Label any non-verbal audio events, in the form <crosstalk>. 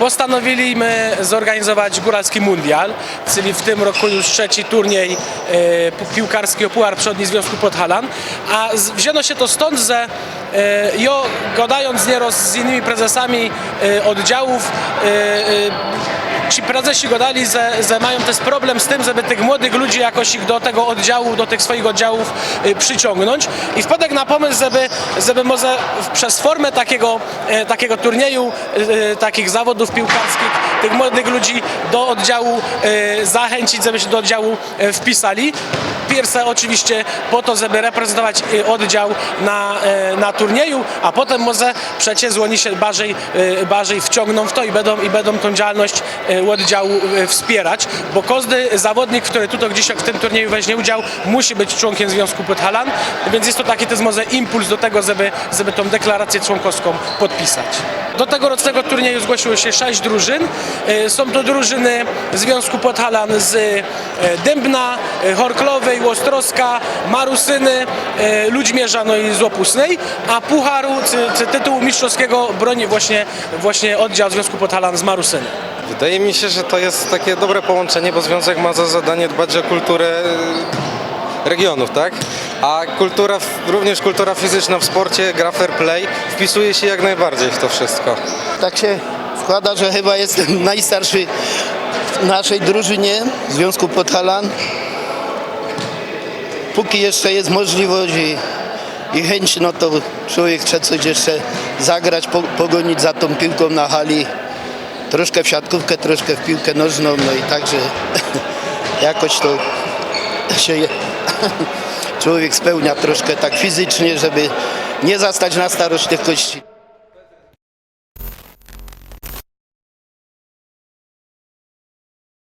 postanowiliśmy zorganizować Góralski Mundial, czyli w tym roku już trzeci turniej e, piłkarski Puchar Przodni Związku Podhalan, a wzięło się to stąd, że e, jo, gadając nieraz z innymi prezesami e, oddziałów, ci prezesi gadali, że, że mają też problem z tym, żeby tych młodych ludzi jakoś ich do tego oddziału, do tych swoich oddziałów y, przyciągnąć i wpadek na pomysł, żeby, żeby może przez formę takiego, e, takiego turnieju, y, y, takich zawodów piłkarskich, tych młodych ludzi do oddziału zachęcić, żeby się do oddziału e, wpisali. Pierwsze oczywiście po to, żeby reprezentować e, oddział na, e, na turnieju, a potem może przecież oni się bardziej, e, bardziej wciągną w to i będą, i będą tą działalność e, oddziału wspierać, bo każdy zawodnik, który tutaj gdzieś w tym turnieju weźmie udział, musi być członkiem Związku Podhalan, więc jest to taki też może impuls do tego, żeby, żeby tą deklarację członkowską podpisać. Do tegorocznego turnieju zgłosiło się sześć drużyn. Są to drużyny Związku Podhalan z Dębna, e, Horklowej, Łostrowska, Marusyny, e, Ludźmierza no i z Łopusnej, a Pucharu, czy, czy tytułu mistrzowskiego broni właśnie, właśnie oddział Związku Podhalan z Marusyny. Wydaje mi się, że to jest takie dobre połączenie, bo związek ma za zadanie dbać o kulturę y, regionów, tak? A kultura, również kultura fizyczna w sporcie, gra fair play wpisuje się jak najbardziej w to wszystko. Tak się składa, że chyba jestem najstarszy w naszej drużynie w Związku Podhalan. Póki jeszcze jest możliwość i, i chęć, no to człowiek chce coś jeszcze zagrać, po, pogonić za tą piłką na hali. Troszkę w siatkówkę, troszkę w piłkę nożną, no i także <laughs> jakoś to się <laughs> człowiek spełnia troszkę tak fizycznie, żeby nie zastać na starość tych kości.